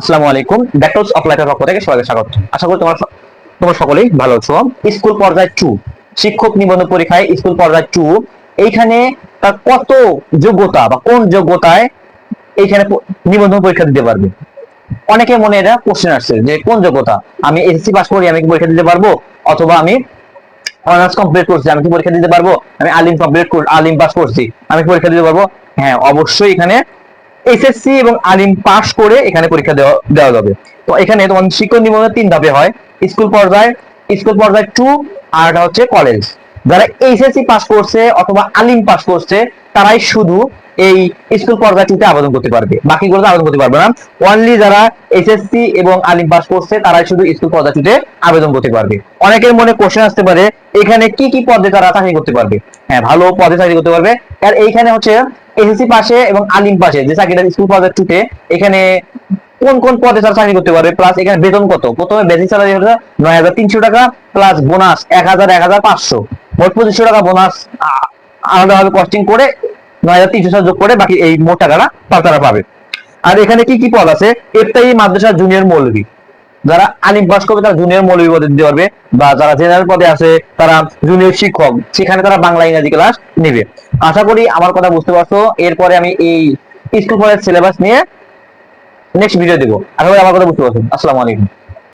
আসসালামু আলাইকুম ব্যাকলস অফ লাইফের পক্ষ থেকে সবাইকে স্বাগত। আশা করি তোমার তোমরা সকলেই ভালো আছো। স্কুল পর্যায় টু শিক্ষক নিবন্ধন পরীক্ষায় স্কুল পর্যায় টু এইখানে তার কত যোগ্যতা বা কোন যোগ্যতায় এইখানে নিবন্ধন পরীক্ষা দিতে পারবে? অনেকে মনে এটা কোশ্চেন আসছে যে কোন যোগ্যতা? আমি এসএসসি পাস করি, আমি কি পরীক্ষা দিতে পারব? অথবা আমি অনার্স কমপ্লিট করছি, আমি কি পরীক্ষা দিতে পারব? আমি আলিম কমপ্লিট আলিম পাস করছি, আমি পরীক্ষা দিতে পারব? হ্যাঁ অবশ্যই এখানে এসএসসি এবং আলিম পাস করে এখানে পরীক্ষা দেওয়া যাবে। তো এখানে তোমার শিক্ষক নিবন্ধন তিন ধাপে হয়। স্কুল পর্যায়ে স্কুল পর্যায়ে টু আর এটা হচ্ছে কলেজ যারা এইচএসসি পাস করছে অথবা আলিম পাস করছে, তারাই শুধু এই স্কুল পর্যায়ে টুতে আবেদন করতে পারবে। বাকিগুলোতে আবেদন করতে পারবে না। অনলি যারা এইচএসসি এবং আলিম পাস করছে, তারাই শুধু স্কুল পর্যায়ে টুতে আবেদন করতে পারবে। অনেকের মনে কোশ্চেন আসতে পারে, এখানে কি কি পদে তারা চাকরি করতে পারবে? হ্যাঁ ভালো পদে চাকরি করতে পারবে। আর এইখানে হচ্ছে এসএসসি পাশে এবং আলিম পাশে, যে চাকরিটা স্কুল পর্যায়ে টুতে এখানে কোন কোন পদে তারা চাকরি করতে পারবে প্লাস এখানে বেতন কত? প্রথমে বেসিক স্যালারি হচ্ছে নয় হাজার তিনশো টাকা প্লাস বোনাস এক হাজার এক হাজার পাঁচশো। মোট পঁচিশশো টাকা বোনাস আলাদাভাবে কস্টিং করে নয় হাজার তিনশো যোগ করে বাকি এই মোট টাকাটা তারা পাবে। আর এখানে কি কি পদ আছে? এফটাই মাদ্রাসা জুনিয়র মৌলভী। যারা আলিম পাস করবে তারা জুনিয়র মৌলিক পদে দিতে পারবে বা যারা জেনারেল পদে আছে তারা জুনিয়র শিক্ষক, সেখানে তারা বাংলা ইংরাজি ক্লাস নেবে। আশা করি আমার কথা বুঝতে পারছ। এরপরে আমি এই স্কুল কলেজ সিলেবাস নিয়ে নেক্সট ভিডিও দেবো। আশা করি আমার কথা বুঝতে পারছ। আসসালামু আলাইকুম।